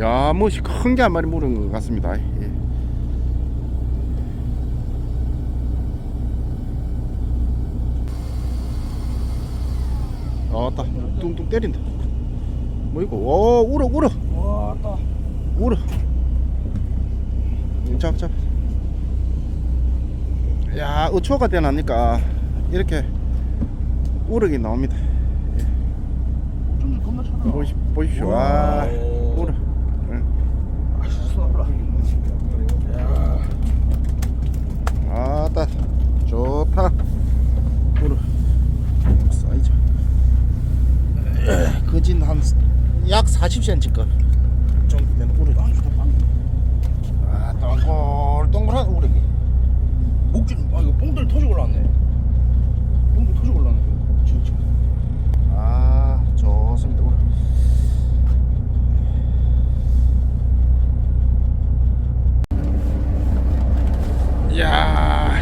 야, 뭐시 큰 게 한 마리 물은 것 같습니다. 예. 아따, 뚱뚱 때린다. 뭐 이거? 오, 울어, 울어, 와, 따. 울어. 잡, 잡. 야, 어초가 되나니까 이렇게 우럭이 나옵니다. 차다. 보시, 보십시오. 와, 울어. 응. 아, 손 아프라. 야. 아따 좋다. 우르 사이즈. 거진 한 약 40cm급 정도 되는 우르 빵 좋다, 빵. 아 동글동글한 우르기 목줄, 아, 이거 뽕들 터져 올라왔네. 뽕들 터져 올라왔네, 지금. 지금. 아 좋습니다 우르 야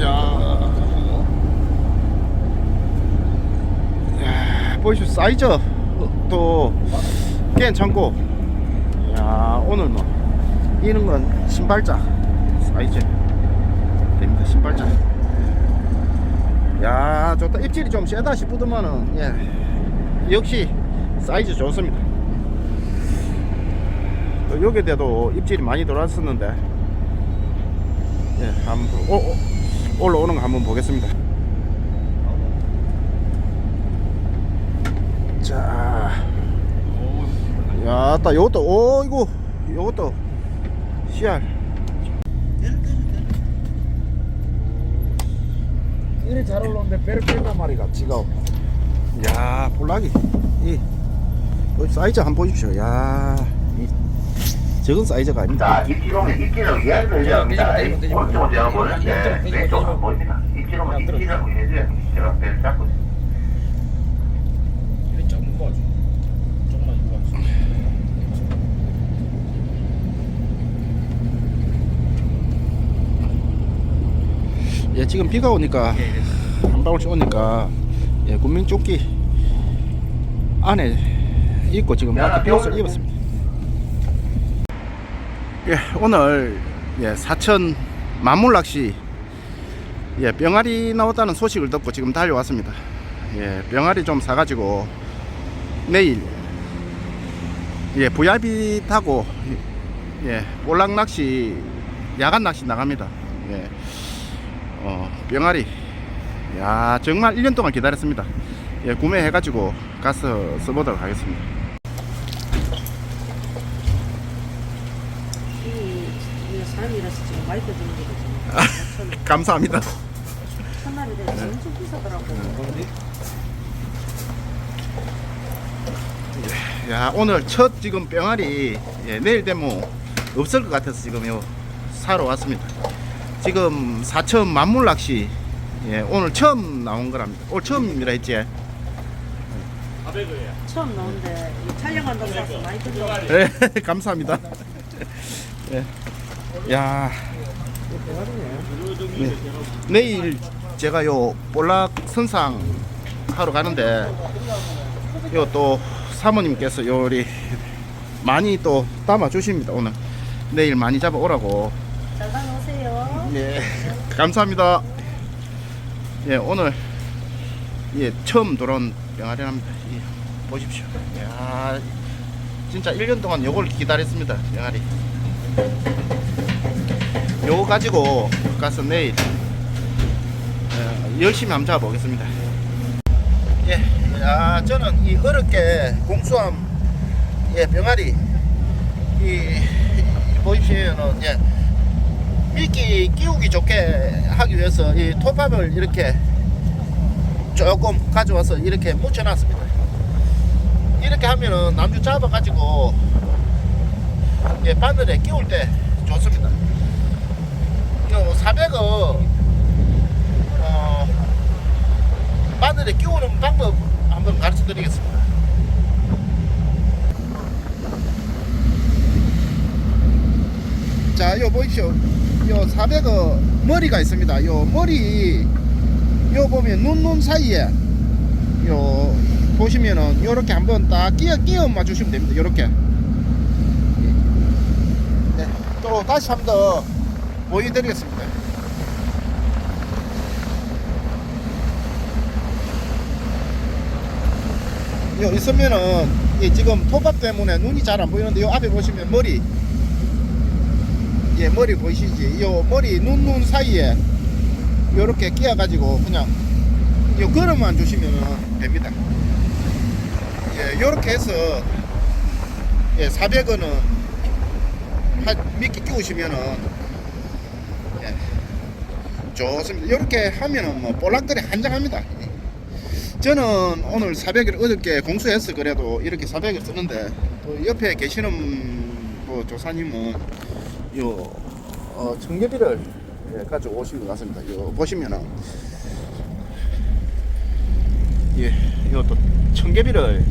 야. 사이즈 또 괜찮고. 야, 오늘 뭐 이런 건 신발자 사이즈 됩니다. 신발자. 야, 좋다. 입질이 좀 세다 싶더만은 예. 역시 사이즈 좋습니다. 또 여기에도 입질이 많이 들어왔었는데 예, 한번 오, 오, 올라오는 거 한번 보겠습니다. 자, 야, 따 요것도 오 이거 요것도 씨알. 이래 잘 올라오는데 배를 뺀단 말이가, 지가. 야, 볼락이 이 사이즈 한번 보십시오. 야, 이 적은 사이즈가 아닙니다. 자, 입지로는 입지를 위아래로 해야 합니다. 오른쪽은 제가 보는데 왼쪽은. 안 보입니다. 입지로는. 입지라고 해줘야 제가 배를 잡고. 이래 작은 거 가지고. 조금만 이거 가지고. 예, 지금 비가 오니까 한 방울씩 오니까 예, 군민 조끼 안에 입고 지금 밖에 비옷을 입었습니다. 예, 오늘 예, 사천 만물 낚시 예, 병아리 나왔다는 소식을 듣고 지금 달려왔습니다. 예, 병아리 좀 사가지고 내일 예, VIP 타고 예, 볼락 낚시 야간 낚시 나갑니다. 예. 어, 병아리. 야, 정말 1년 동안 기다렸습니다. 예, 구매해 가지고 가서 써보도록 하겠습니다. 이, 이 사람이라서 지금 마이크 주는 거거든요. 감사합니다. 내가 엄청 비싸더라고. 야, 오늘 첫 지금 병아리, 예, 내일 되면 없을 것 같아서 지금 요 사러 왔습니다. 지금 사천 만물 낚시, 예, 오늘 처음 나온 거랍니다. 오늘 처음이라 했지? 처음 나온데 이 촬영한다고 해서 마이크 좀. 예, 감사합니다. 예. 야. 네. 내일 제가 요 볼락 선상 하러 가는데 요 또 사모님께서 요리 많이 또 담아 주십니다 오늘 내일 많이 잡아 오라고. 예. 감사합니다. 예 오늘 예 처음 들어온 병아리랍니다. 예, 보십시오. 야 진짜 1년 동안 요걸 기다렸습니다 병아리. 요거 가지고 가서 내일 어, 열심히 한번 잡아보겠습니다. 예, 야 저는 이 어렵게 공수함 예 병아리 이, 이 보십시오는 예 미끼 끼우기 좋게 하기 위해서 이 톱밥을 이렇게 조금 가져와서 이렇게 묻혀놨습니다. 이렇게 하면은 남주 잡아가지고 예, 바늘에 끼울 때 좋습니다. 요 400은 어, 바늘에 끼우는 방법 한번 가르쳐 드리겠습니다. 자, 요 보십시오. 요 400은 머리가 있습니다. 요 머리, 요 보면 눈눈 사이에 요 보시면은 요렇게 한번 딱 끼어 끼어 맞추시면 됩니다. 요렇게. 네. 또 다시 한 번 더 보여드리겠습니다. 요 있으면은 이 지금 토밥 때문에 눈이 잘 안 보이는데 요 앞에 보시면 머리 예 머리 보이시지? 요 머리 눈눈 사이에 요렇게 끼어 가지고 그냥 요 걸음만 주시면 됩니다. 예 요렇게 해서 예 400원은 한몇개 끼우시면은 예 좋습니다. 요렇게 하면은 뭐 볼락들이 한장합니다. 저는 오늘 400을 어저께 공수해서 그래도 이렇게 400을 쓰는데 또 옆에 계시는 그 조사님은 요 어, 청계비를 예, 가지고 오신 것 같습니다. 요 보시면은 예, 이것도 청계비를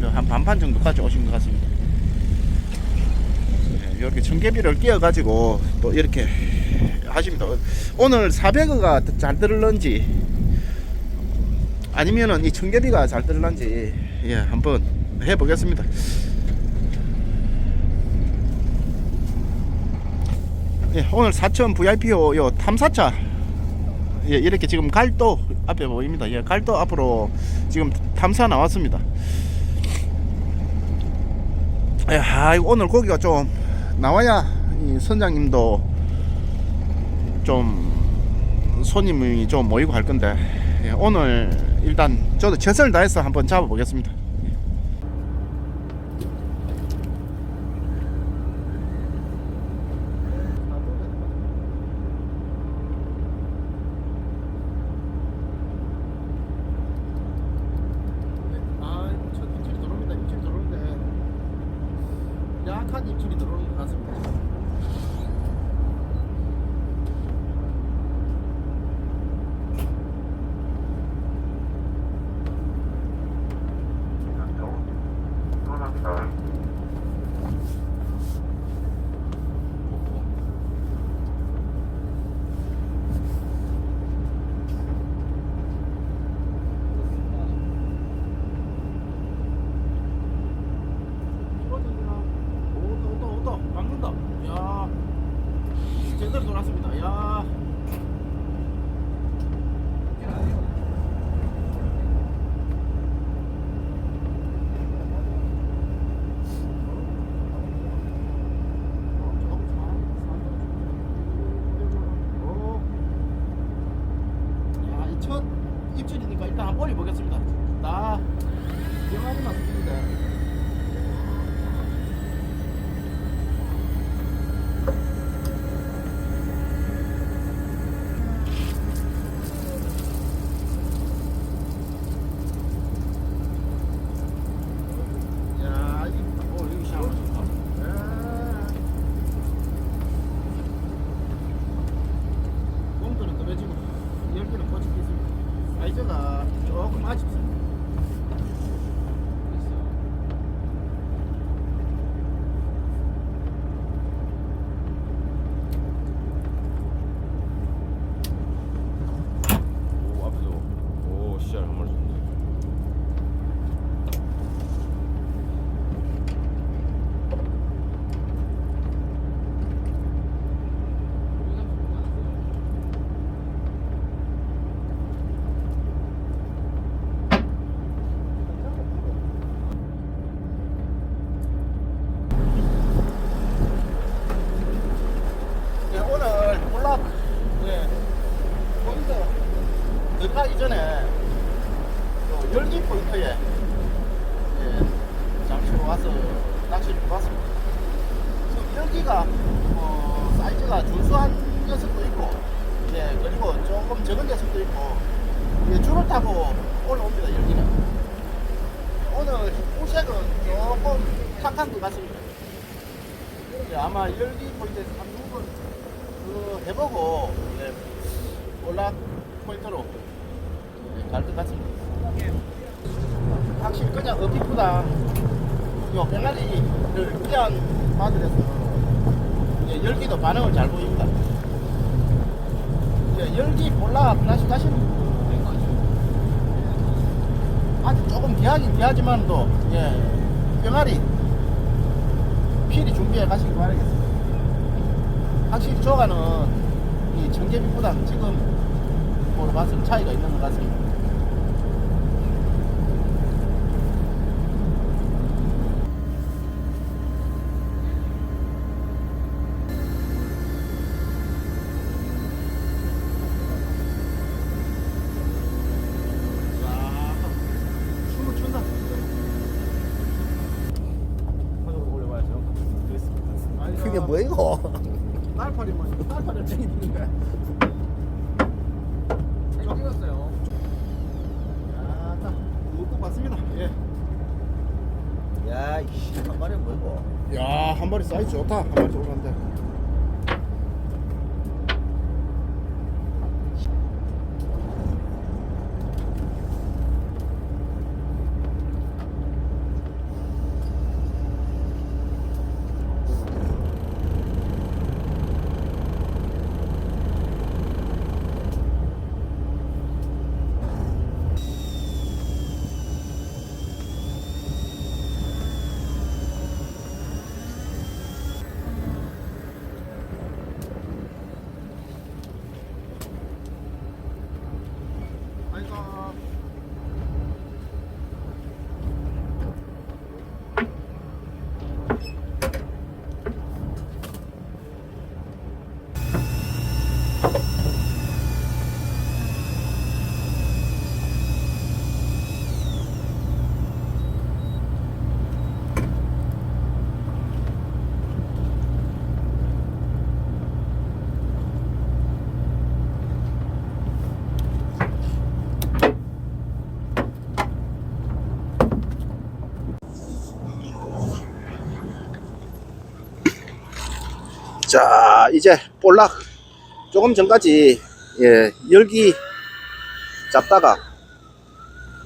한 반판 정도 가지고 오신 것 같습니다. 예, 이렇게 청계비를 끼워 가지고 또 이렇게 하십니다. 오늘 400어가 잘 들을런지 아니면은 이 청계비가 잘 들을런지 예, 한번 해보겠습니다. 예, 오늘 사천 VIP호 요 탐사차 예, 이렇게 지금 갈도 앞에 보입니다. 예, 갈도 앞으로 지금 탐사 나왔습니다. 예, 아, 오늘 고기가 좀 나와야 이 선장님도 좀 손님이 좀 모이고 할 건데 예, 오늘 일단 저도 최선을 다해서 한번 잡아보겠습니다. 아, 저 입질이 들어옵니다. 입질이 들어오는데 약한 입질이 들어오는 것 같습니다 오다 오다 막는다. 야 제대로 돌았습니다. 야. 야, 이 첫 입질이니까 일단 한번 올려 보겠습니다. 나 영화를 맞습니다. 야, 이, 어, 여기 샤워 좋다. 꽁들은 떨어지고, 있습니다. 사이즈가 조금 아쉽습니다. 오 앞에서 오 씨알 한 마리 줬네 예, 오늘 볼락 예, 포인트 들어가기 전에 요 열기 포인트에 예, 잠시 와서 낚시를 해봤습니다. 열기가 어, 사이즈가 준수한 녀석도 있고 예, 그리고 조금 적은 녀석도 있고 예, 줄을 타고 올라옵니다 열기는. 오늘 호색은 조금 탁한 것 같습니다. 예, 아마 열기 포인트에서 한두번 그 해보고 예, 올락 포인트로 예, 갈 것 같습니다. 확실히 그냥 어피보다 요 병아리를 귀한 마들에서 예, 열기도 반응을 잘 보입니다. 예, 열기 볼락 하나씩 하시는 분 아직 조금 귀하긴 귀하지만 또 예, 병아리 필히 준비해 가시기 바라겠습니다. 확실히 조가는 이 청계비보다 지금 보러 봤을 때 차이가 있는 것 같습니다. 춤을 춘다. 그게 뭐 이거? 딸팔이 뭐 딸팔이 쟁이 있는데. 좀 익었어요. 야, 딱 먹고 봤습니다. 예. 야, 이씨, 한 마리 뭐 이거? 야, 한 마리 사이즈 좋다. 한 마리 좋은데. 아이고. 자, 이제 볼락 조금 전까지 예, 열기 잡다가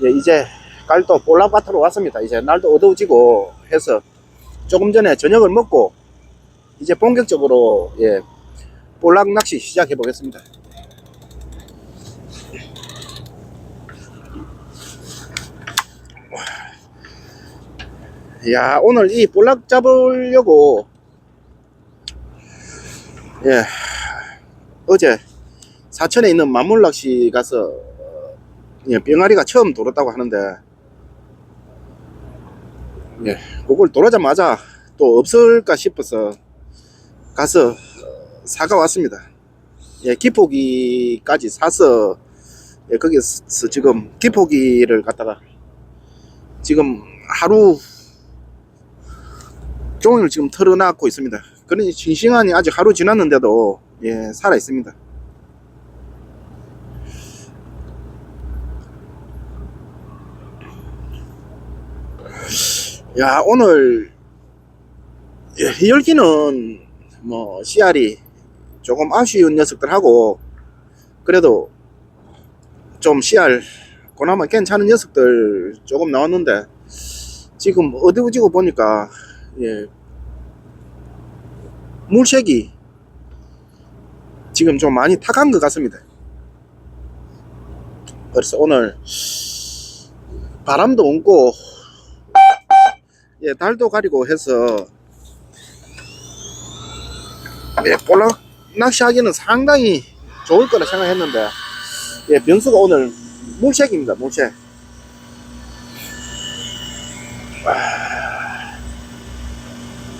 예, 이제 갈도 볼락밭으로 왔습니다. 이제 날도 어두워지고 해서 조금 전에 저녁을 먹고 이제 본격적으로 예, 볼락 낚시 시작해 보겠습니다. 야, 오늘 이 볼락 잡으려고 예. 어제 사천에 있는 만물낚시 가서 어, 예, 병아리가 처음 돌았다고 하는데 예, 그걸 돌아자마자 또 없을까 싶어서 가서 어, 사가 왔습니다. 예, 기포기까지 사서 예, 거기서 지금 기포기를 갖다가 지금 하루 종일 지금 털어놨고 있습니다. 그러니 싱싱하니 아직 하루 지났는데도 예 살아 있습니다. 야 오늘 예, 열기는 뭐 씨알이 조금 아쉬운 녀석들하고 그래도 좀 씨알 그나마 괜찮은 녀석들 조금 나왔는데 지금 어두워지고 보니까 예 물색이 지금 좀 많이 탁한 것 같습니다. 그래서 오늘 바람도 없고 예, 달도 가리고 해서 예, 볼락 낚시하기는 상당히 좋을 거라 생각했는데 예, 변수가 오늘 물색입니다. 물색.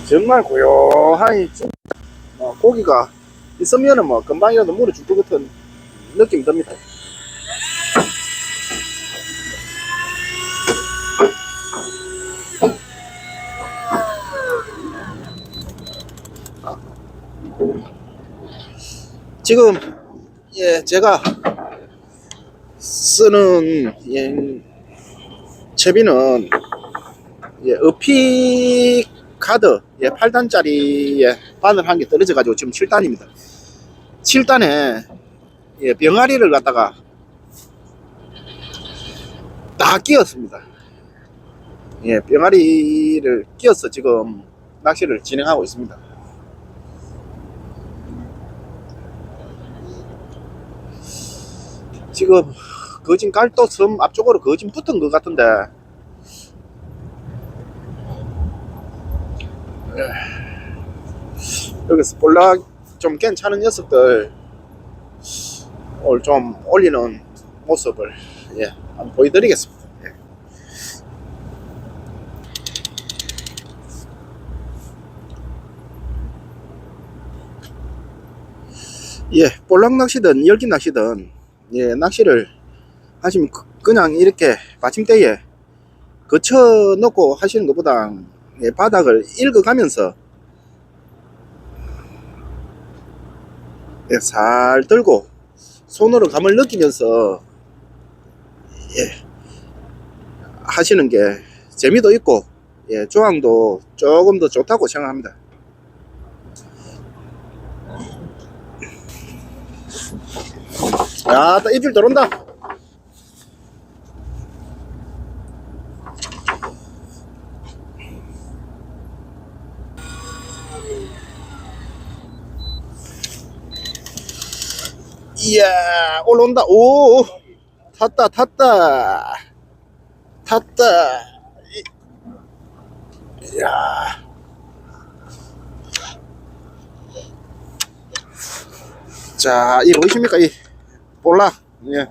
정말 고요하니 좀 어, 고기가 있으면은 뭐 금방이라도 물에 죽을 것 같은 느낌이 듭니다. 지금 예 제가 쓰는 예, 채비는 예, 어피 카드 예, 8단짜리에 바늘 한 개 떨어져 가지고 지금 7단입니다. 7단에 예, 병아리를 갖다가 다 끼웠습니다. 예, 병아리를 끼워서 지금 낚시를 진행하고 있습니다. 지금 거진 갈도 섬 앞쪽으로 거진 붙은 것 같은데 여기서 볼락 좀 괜찮은 녀석들 오늘 좀 올리는 모습을 예, 한번 보여드리겠습니다. 예. 예, 볼락 낚시든 열기 낚시든 예, 낚시를 하시면 그- 그냥 이렇게 받침대에 거쳐 놓고 하시는 것보다 예, 바닥을 읽어가면서 예, 살 들고 손으로 감을 느끼면서 예, 하시는 게 재미도 있고 예, 조항도 조금 더 좋다고 생각합니다. 야, 또 입질 들어온다. 이야, 올라온다. 오, 오. 탔다, 탔다. 탔다. 이- 이야. 자, 이 보이십니까? 이 볼락. 예.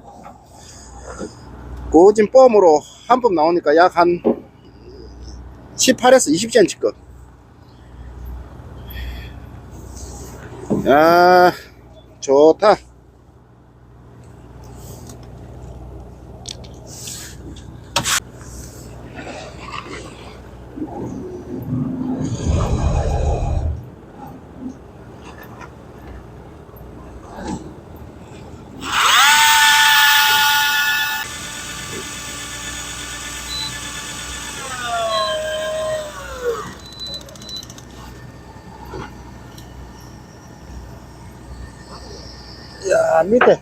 고진 펌으로 한 펌 나오니까 약 한 18에서 20cm급. 야, 좋다. 야, 밑에.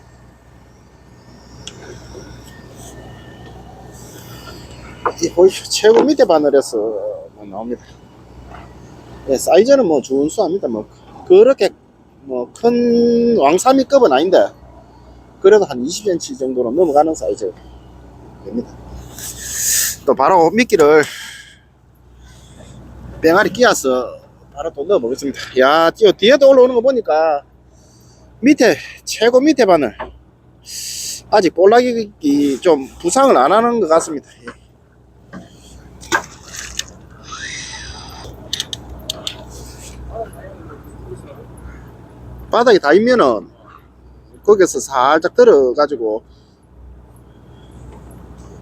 이 보이시죠? 최고 밑에 바늘에서 뭐 나옵니다. 예, 사이즈는 뭐 준수합니다. 뭐 그렇게 뭐 큰 왕사미급은 아닌데 그래도 한 20cm 정도로 넘어가는 사이즈 됩니다. 또 바로 미끼를 뺑아리 끼어서 바로 또 넣어 보겠습니다. 야, 뛰어 뒤에도 올라오는 거 보니까 밑에 최고 밑에 바늘 아직 볼락이 좀 부상을 안 하는 것 같습니다. 예. 바닥이 닿으면은 거기서 살짝 들어 가지고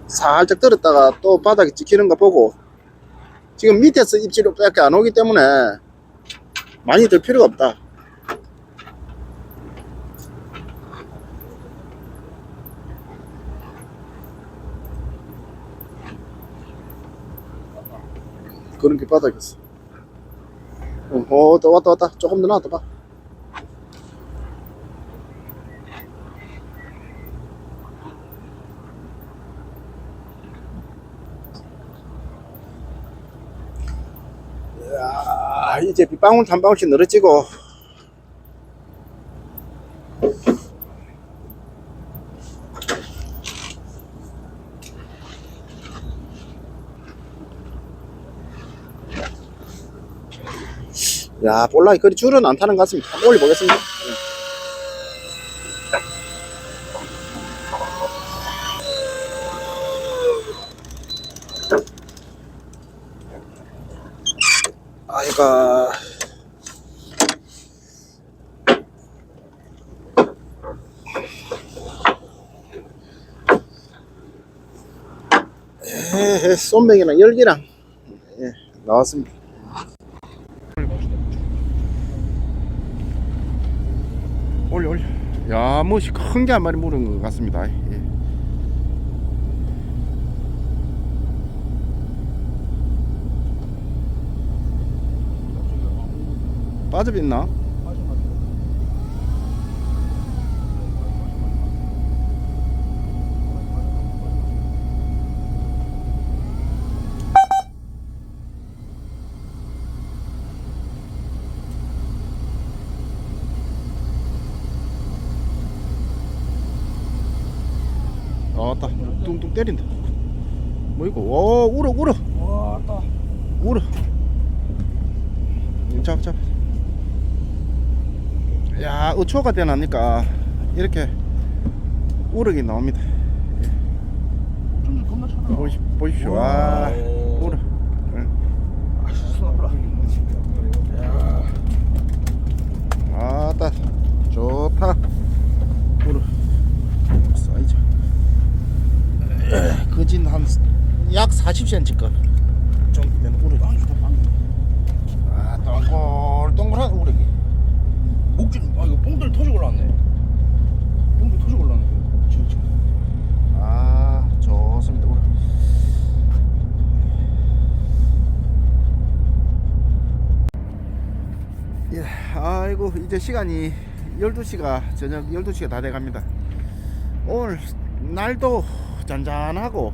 살짝 들었다가 또 바닥이 찍히는 거 보고 지금 밑에서 입질이 밖에 안 오기 때문에 많이 들 필요가 없다. 그런 게 바닥이었어. 어, 또 왔다 왔다. 조금 더 나왔다 봐. 야, 이제 빗방울 한 방울씩 늘어지고 야 볼락이 그리 줄은 안 타는 것 같습니다. 한번 올려보겠습니다. 네. 아이가 에헤 쏨뱅이랑 열기랑. 예, 나왔습니다 올려 올려 야 뭐시 큰 게 한 마리 물은 것 같습니다 예. 빠져있나? 아따 뚱뚱 때린다. 뭐 이거? 오 울어 울어. 와따 울어. 잡 잡. 야 어초가 되나니까 이렇게 우럭이 나옵니다. 보십시오. 와 오. 울어 응. 아씨 손 아프라 야 아따 좋다 울어 사이즈 거진 한 약 40cm급 정도 되는 빵아 동글동글한 우럭이 목줄 아 이거 뽕들 터지고 올라왔네. 뽕들 터지고 올라왔네 아 예, 아이고 이제 시간이 12시가 저녁 12시가 다 돼갑니다. 오늘 날도 잔잔하고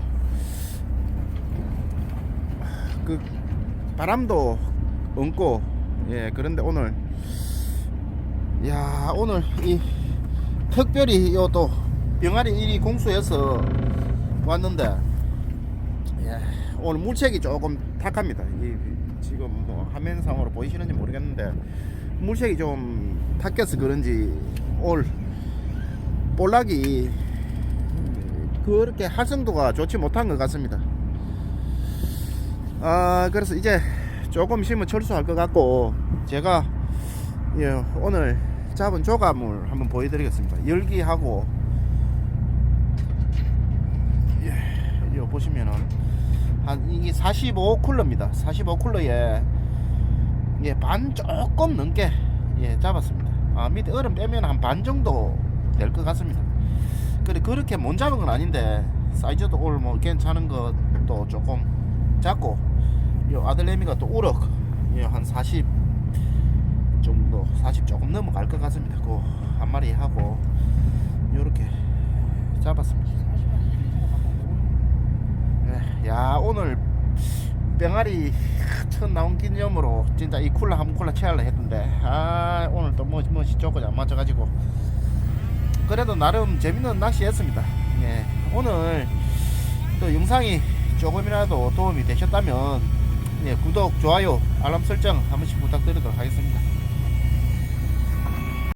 그 바람도 없고 예 그런데 오늘 야 오늘 이 특별히 요 또 병아리 일이 공수해서 왔는데 예, 오늘 물색이 조금 탁합니다. 이, 지금 뭐 화면상으로 보이시는지 모르겠는데 물색이 좀 탁해서 그런지 올 볼락이 그렇게 활성도가 좋지 못한 것 같습니다. 아 그래서 이제 조금 있으면 철수할 것 같고 제가 예, 오늘 잡은 조감을 한번 보여드리겠습니다. 열기하고 예, 요 보시면은 한 이게 45 쿨러입니다. 45 쿨러에 예, 반 조금 넘게 예, 잡았습니다. 아, 밑에 얼음 빼면 한 반 정도 될 것 같습니다 그래 그렇게 못 잡은 건 아닌데 사이즈도 오늘 뭐 괜찮은 것도 조금 작고 요 아들내미가 또 우럭 예, 한40 정도 40 조금 넘어갈 것 같습니다. 그 한 마리 하고 요렇게 잡았습니다. 예, 야 오늘 병아리 첫 나온 기념으로 진짜 이 쿨라 한 쿨라 채하려 했는데 아 오늘 또 뭐, 뭐시 조건이 안 맞아가지고 그래도 나름 재밌는 낚시했습니다. 예, 오늘 또 영상이 조금이라도 도움이 되셨다면 예, 구독, 좋아요, 알람 설정 한 번씩 부탁드리도록 하겠습니다